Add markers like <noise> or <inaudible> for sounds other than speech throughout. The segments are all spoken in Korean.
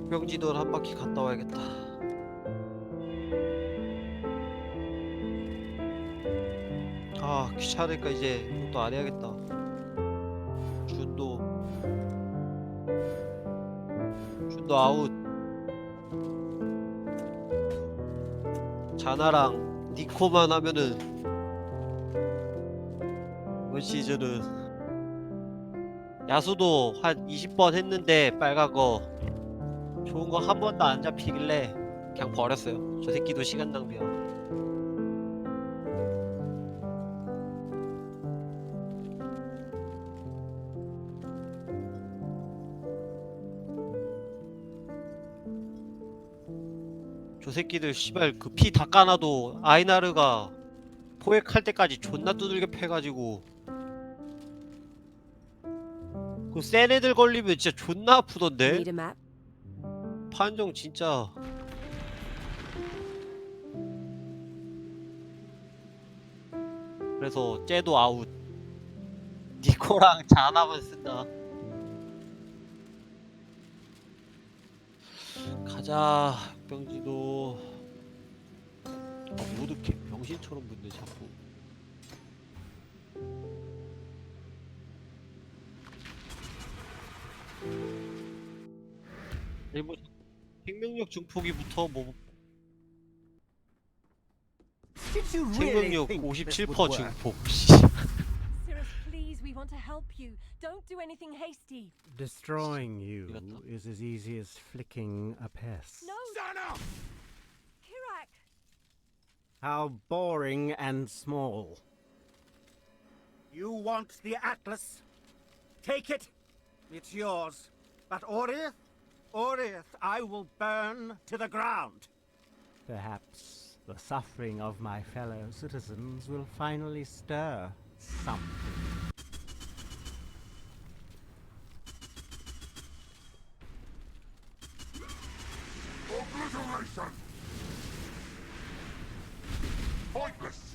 병지도를 한 바퀴 갔다 와야겠다. 아 귀찮으니까 이제 그것도 안 해야겠다. 준도 준도 아웃. 자나랑 니코만 하면은 이번 시즌은 야수도 한 20번 했는데 빨간 거 좋은 거 한 번도 안 잡히길래 그냥 버렸어요. 저 새끼도 시간 낭비야. 저 새끼들 씨발 그 피 다 까놔도 아이나르가 포획할 때까지 존나 두들겨 패가지고 그 센 애들 걸리면 진짜 존나 아프던데 Need? 판정 진짜. 그래서 쟤도 아웃. 니코랑 자나만 쓴다. 가자 병지도. 아, 모두 개 병신처럼 붙네 자꾸. 일본 생명력 증폭이부터 뭐 Did you really 생명력 think this 57% would work? 증폭 <laughs> Cyrus, please, we want to help you. Don't do anything hasty. Destroying you 이겼다. is as easy as flicking a pest. No, Sana! Kirak! How boring and small. You want the Atlas? Take it. It's yours. But Orith, Orith, I will burn to the ground. Perhaps the suffering of my fellow citizens will finally stir something. Obliteration! Pointless!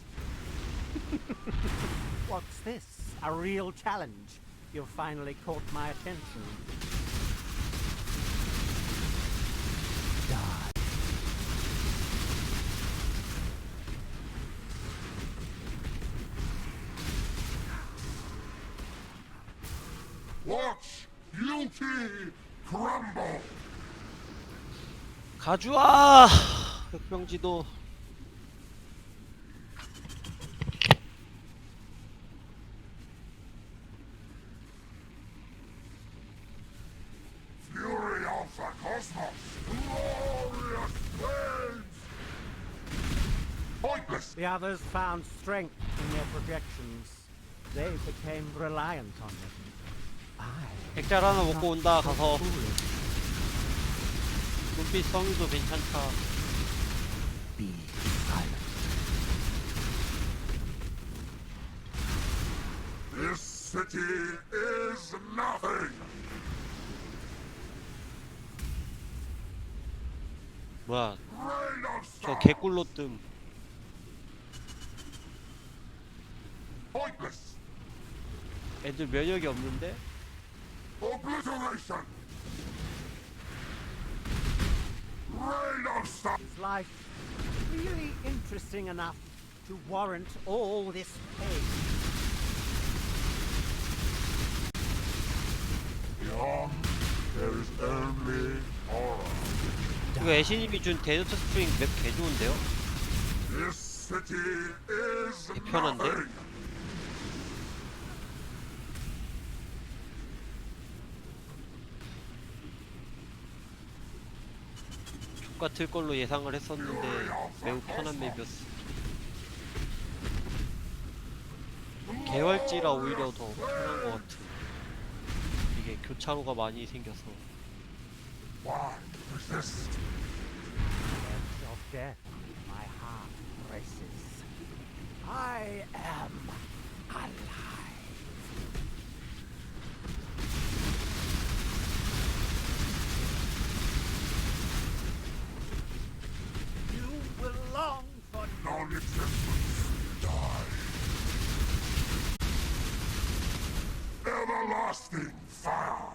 <laughs> What's this? A real challenge? You've finally caught my attention. beauty crumble! 가주아 흑병지도 Fury of the cosmos! Glorious flames! Pointless! The others found strength in their projections. They became reliant on them. 백잘 하나 먹고 온다 가서. 눈빛 성의도 괜찮다. This city is nothing! 뭐야 저! 개꿀로 뜸 Pointless! 애들 면역이 없는데 Obliteration! Rain of stars! Is life really interesting enough to warrant all this pain? Beyond, there is only horror. 이거 애신님이 준 데저트 스프링 맵 개 좋은데요? This city is 편한데? 같을 걸로 예상을 했었는데 매우 편한 맵이었어 개월지라 오히려 더 편한 것 같은 이게 교차로가 많이 생겨서. Why resist? Edge Everlasting fire.